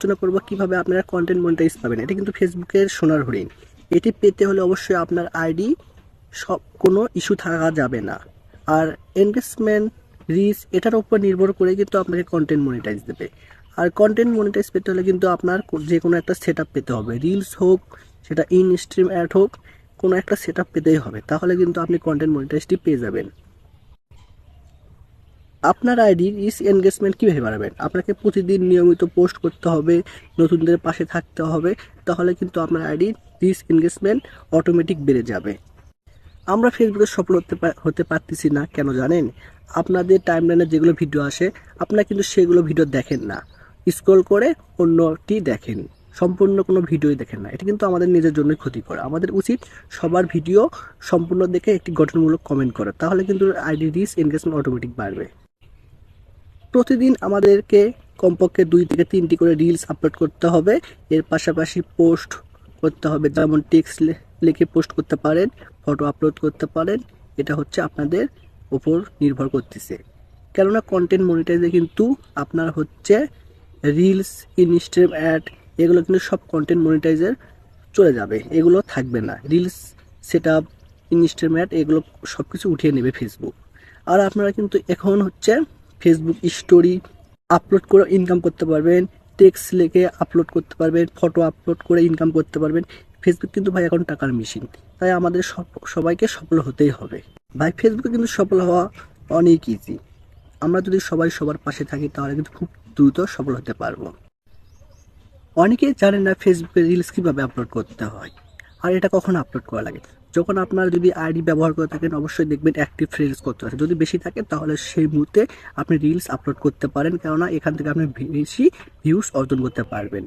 আলোচনা করব কীভাবে আপনারা কন্টেন্ট মনিটাইজ পাবেন। এটা কিন্তু ফেসবুকের সোনার হরিণ। এটি পেতে হলে অবশ্যই আপনার আইডি সব কোনো ইস্যু থাকা যাবে না। আর এনগেজমেন্ট রিচ এটার উপর নির্ভর করে কিন্তু আপনাকে কন্টেন্ট মনিটাইজ দেবে। আর কন্টেন্ট মনিটাইজ পেতে হলে কিন্তু আপনার যে কোনো একটা সেট পেতে হবে। রিলস হোক, সেটা ইন স্ট্রিম অ্যাড হোক, কোনো একটা সেট পেতেই হবে। তাহলে কিন্তু আপনি কন্টেন্ট মনিটাইজটি পেয়ে যাবেন। আপনার আইডির ইস এনগেজমেন্ট কীভাবে বাড়াবেন? আপনাকে প্রতিদিন নিয়মিত পোস্ট করতে হবে, নতুনদের পাশে থাকতে হবে, তাহলে কিন্তু আপনার আইডির রিস এনগেজমেন্ট অটোমেটিক বেড়ে যাবে। আমরা ফেসবুকে সফল হতে হতে পারতেছি না, কেন জানেন? আপনাদের টাইমলাইনে যেগুলো ভিডিও আসে, আপনারা কিন্তু সেগুলো ভিডিও দেখেন না। স্ক্রল করে অন্যটি দেখেন। সম্পূর্ণ কোনো ভিডিওই দেখেন না। এটা কিন্তু আমাদের নিজের জন্যই ক্ষতিকর। আমাদের উচিত সবার ভিডিও সম্পূর্ণ দেখে একটি গঠনমূলক কমেন্ট করা। তাহলে কিন্তু আইডি রিস এনগেজমেন্ট অটোমেটিক বাড়বে। প্রতিদিন আমাদেরকে কমপক্ষে দুই থেকে তিনটি করে রিলস আপলোড করতে হবে। এর পাশাপাশি পোস্ট করতে হবে। যেমন টেক্সট লিখে পোস্ট করতে পারেন ফটো আপলোড করতে পারেন। এটা হচ্ছে আপনাদের উপর নির্ভর করতেছে। কেননা কন্টেন্ট মনিটাইজে কিন্তু আপনার হচ্ছে রিলস ইনস্টাগ্রাম অ্যাড এগুলো কিন্তু সব কন্টেন্ট মনিটাইজের চলে যাবে। এগুলো থাকবে না। Reels set up Instagram ad এগুলো সব কিছু উঠিয়ে নেবে ফেসবুক আর আপনারা কিন্তু এখন হচ্ছে ফেসবুক স্টোরি আপলোড করে ইনকাম করতে পারবেন টেক্সট লিখে আপলোড করতে পারবেন ফটো আপলোড করে ইনকাম করতে পারবেন। ফেসবুক কিন্তু ভাই এখন টাকার মেশিন তাই আমাদের সব- সবাইকে সফল হতেই হবে। ভাই ফেসবুকে কিন্তু সফল হওয়া অনেক ইজি আমরা যদি সবাই সবার পাশে থাকি, তাহলে কিন্তু খুব দ্রুত সফল হতে পারব। অনেকেই জানেন না ফেসবুকে রিলস কীভাবে আপলোড করতে হয়। আর এটা কখন আপলোড করা লাগে। যখন আপনার যদি আইডি ব্যবহার করে থাকেন, অবশ্যই দেখবেন অ্যাক্টিভ রিলস করতে আছে যদি বেশি থাকে, তাহলে সেই মুহূর্তে আপনি রিলস আপলোড করতে পারেন। কেননা, এখান থেকে আপনি বেশি ভিউজ অর্জন করতে পারবেন।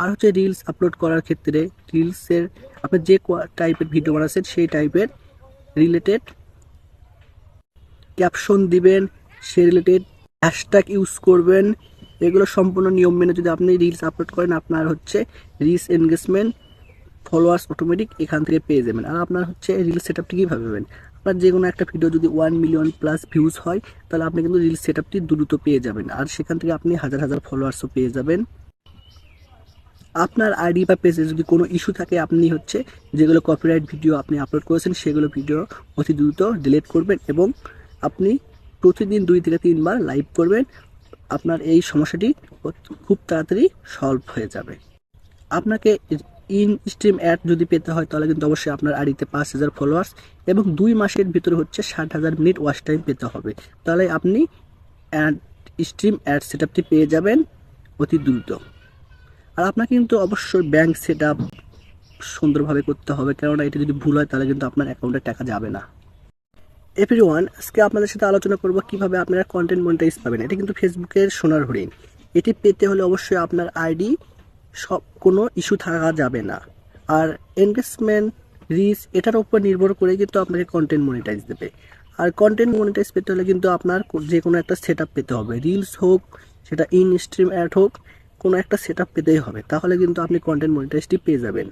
আর হচ্ছে রিলস আপলোড করার ক্ষেত্রে রিলসের আপনি যে টাইপের ভিডিও বানাচ্ছেন, সেই টাইপের রিলেটেড ক্যাপশন দিবেন সে রিলেটেড হ্যাশট্যাগ ইউজ করবেন। এগুলো সম্পূর্ণ নিয়ম মেনে যদি আপনি রিলস আপলোড করেন, আপনার হচ্ছে রিলস এনগেজমেন্ট ফলোয়ার্স অটোমেটিক এখান থেকে পেয়ে যাবেন। আর আপনার হচ্ছে রিল সেট আপটি কীভাবে পাবেন? আপনার যে কোনো একটা ভিডিও যদি ওয়ান মিলিয়ন প্লাস ভিউজ হয়, তাহলে আপনি কিন্তু রিল সেট আপটি দ্রুত পেয়ে যাবেন। আর সেখান থেকে আপনি হাজার হাজার ফলোয়ার্সও পেয়ে যাবেন। আপনার আইডি বা পেজে যদি কোনো ইস্যু থাকে, আপনি হচ্ছে যেগুলো কপিরাইট ভিডিও আপনি আপলোড করেছেন, সেগুলো ভিডিও অতি দ্রুত ডিলিট করবেন এবং আপনি প্রতিদিন দুই থেকে তিনবার লাইভ করবেন। আপনার এই সমস্যাটি খুব তাড়াতাড়ি সলভ হয়ে যাবে। আপনাকে ইন স্ট্রিম অ্যাড যদি পেতে হয়, তাহলে কিন্তু অবশ্যই আপনার আইডিতে পাঁচ হাজার ফলোয়ার্স এবং দুই মাসের ভিতরে হচ্ছে ষাট হাজার মিনিট ওয়াচ টাইম পেতে হবে। তাহলে আপনি অ্যাড স্ট্রিম অ্যাড সেট আপটি পেয়ে যাবেন অতি দ্রুত। আর আপনাকে কিন্তু অবশ্যই ব্যাংক সেট আপ সুন্দরভাবে করতে হবে, কেননা এটা যদি ভুল হয়, তাহলে কিন্তু আপনার অ্যাকাউন্টে টাকা যাবে না। এভরি ওয়ান আজকে আপনাদের সাথে আলোচনা করব কীভাবে আপনারা কন্টেন্ট মনিটাইজ পাবেন। এটা কিন্তু ফেসবুকের সোনার হরিণ। এটি পেতে হলে অবশ্যই আপনার আইডি সব কোনো ইস্যু থাকা যাবে না। আর এনগেজমেন্ট রিচ এটার উপর নির্ভর করে কিন্তু আপনাকে কন্টেন্ট মনিটাইজ দেবে। আর কন্টেন্ট মনিটাইজ পেতে হলে কিন্তু আপনার যে কোনো একটা সেট পেতে হবে। রিলস হোক, সেটা ইন স্ট্রিম অ্যাড হোক, কোনো একটা সেট পেতেই হবে। তাহলে কিন্তু আপনি কন্টেন্ট মনিটাইজটি পেয়ে যাবেন।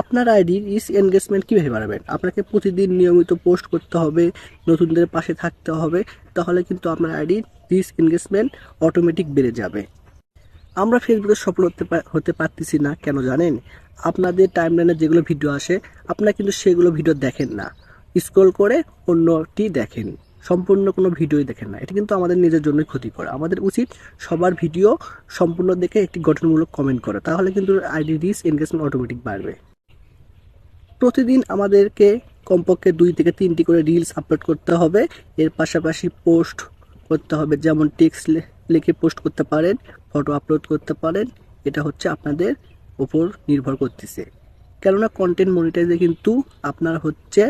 আপনার আইডির ইস এনগেজমেন্ট কীভাবে বাড়াবেন? আপনাকে প্রতিদিন নিয়মিত পোস্ট করতে হবে, নতুনদের পাশে থাকতে হবে, তাহলে কিন্তু আপনার আইডির রিস এনগেজমেন্ট অটোমেটিক বেড়ে যাবে। আমরা ফেসবুকে সফল হতে হতে পারতেছি না, কেন জানেন? আপনাদের টাইমলাইনে যেগুলো ভিডিও আসে, আপনারা কিন্তু সেগুলো ভিডিও দেখেন না। স্ক্রল করে অন্যটি দেখেন। সম্পূর্ণ কোনো ভিডিওই দেখেন না। এটা কিন্তু আমাদের নিজের জন্যই ক্ষতিকর। আমাদের উচিত সবার ভিডিও সম্পূর্ণ দেখে একটি গঠনমূলক কমেন্ট করা। তাহলে কিন্তু আইডি রিস এনগেজমেন্ট অটোমেটিক বাড়বে। প্রতিদিন আমাদেরকে কমপক্ষে দুই থেকে তিনটি করে রিলস আপলোড করতে হবে। এর পাশাপাশি পোস্ট করতে হবে, যেমন টেক্সট লিখে পোস্ট করতে পারেন ফটো আপলোড করতে পারেন, এটা হচ্ছে আপনাদের উপর নির্ভর করতেছে। কেননা কন্টেন্ট মনিটাইজে কিন্তু আপনার হচ্ছে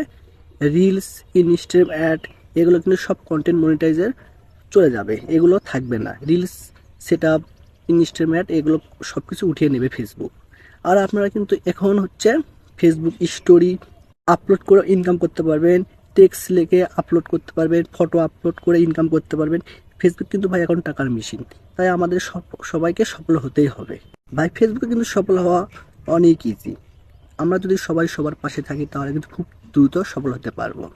রিলস ইনস্টাগ্রাম অ্যাড এগুলো কিন্তু সব কন্টেন্ট মনিটাইজের চলে যাবে, এগুলো থাকবে না। Reels set up Instagram ad এগুলো সব কিছু উঠিয়ে নেবে ফেসবুক আর আপনারা কিন্তু এখন হচ্ছে ফেসবুক স্টোরি আপলোড করে ইনকাম করতে পারবেন টেক্সট লিখে আপলোড করতে পারবেন ফটো আপলোড করে ইনকাম করতে পারবেন ফেসবুক কিন্তু ভাই এখন টাকার মেশিন তাই আমাদের সব- সবাইকে সফল হতেই হবে। ভাই ফেসবুকে কিন্তু সফল হওয়া অনেক ইজি আমরা যদি সবাই সবার পাশে থাকি, তাহলে কিন্তু খুব দ্রুত সফল হতে পারব।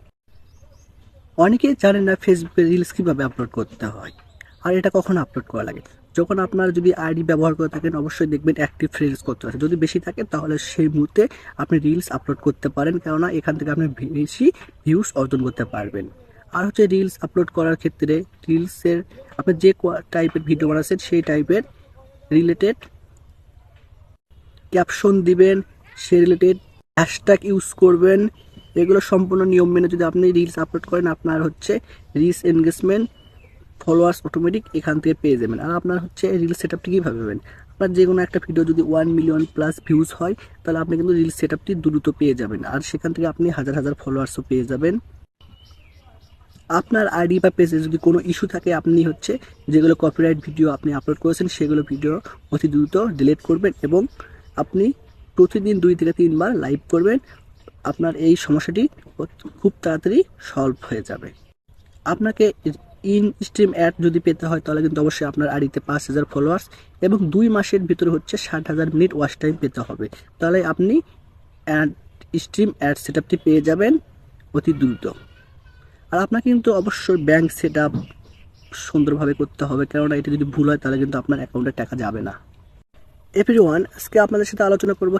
অনেকেই জানেন না ফেসবুকে রিলস কীভাবে আপলোড করতে হয়, আর এটা কখন আপলোড করা লাগে। যখন আপনার যদি আইডি ব্যবহার করে থাকেন, অবশ্যই দেখবেন অ্যাক্টিভ রিলস করতে আছে যদি বেশি থাকে, তাহলে সেই মুহূর্তে আপনি রিলস আপলোড করতে পারেন, কেননা এখান থেকে আপনি বেশি ভিউস অর্জন করতে পারবেন। আর হচ্ছে রিলস আপলোড করার ক্ষেত্রে রিলসের আপনি যে টাইপের ভিডিও বানাচ্ছেন, সেই টাইপের রিলেটেড ক্যাপশন দিবেন, সে রিলেটেড হ্যাশট্যাগ ইউজ করবেন। এগুলো সম্পূর্ণ নিয়ম মেনে যদি আপনি রিলস আপলোড করেন, আপনার হচ্ছে রিলস এনগেজমেন্ট ফলোয়ার্স অটোমেটিক এখান থেকে পেয়ে যাবেন। আর আপনার হচ্ছে রিল সেট আপটি কীভাবে পাবেন? আপনার যে কোনো একটা ভিডিও যদি ওয়ান মিলিয়ন প্লাস ভিউজ হয়, তাহলে আপনি কিন্তু রিল সেট আপটি দ্রুত পেয়ে যাবেন। আর সেখান থেকে আপনি হাজার হাজার ফলোয়ার্সও পেয়ে যাবেন। আপনার আইডি বা পেজে যদি কোনো ইস্যু থাকে, আপনি হচ্ছে যেগুলো কপিরাইট ভিডিও আপনি আপলোড করেছেন, সেগুলো ভিডিও অতি দ্রুত ডিলিট করবেন এবং আপনি প্রতিদিন দুই থেকে তিনবার লাইভ করবেন। আপনার এই সমস্যাটি খুব তাড়াতাড়ি সলভ হয়ে যাবে। আপনাকে ইন স্ট্রিম অ্যাড যদি পেতে হয়, তাহলে কিন্তু অবশ্যই আপনার আইডিতে পাঁচ হাজার ফলোয়ার্স এবং দুই মাসের ভিতরে হচ্ছে ষাট হাজার মিনিট ওয়াচ টাইম পেতে হবে। তাহলে আপনি অ্যাড স্ট্রিম অ্যাড সেট পেয়ে যাবেন অতি দ্রুত। আর আপনাকে কিন্তু অবশ্যই ব্যাংক সেট আপ সুন্দরভাবে করতে হবে। কেননা এটা যদি ভুল হয়, তাহলে কিন্তু আপনার অ্যাকাউন্টে টাকা যাবে না। এভরি ওয়ান আজকে আপনাদের সাথে আলোচনা করব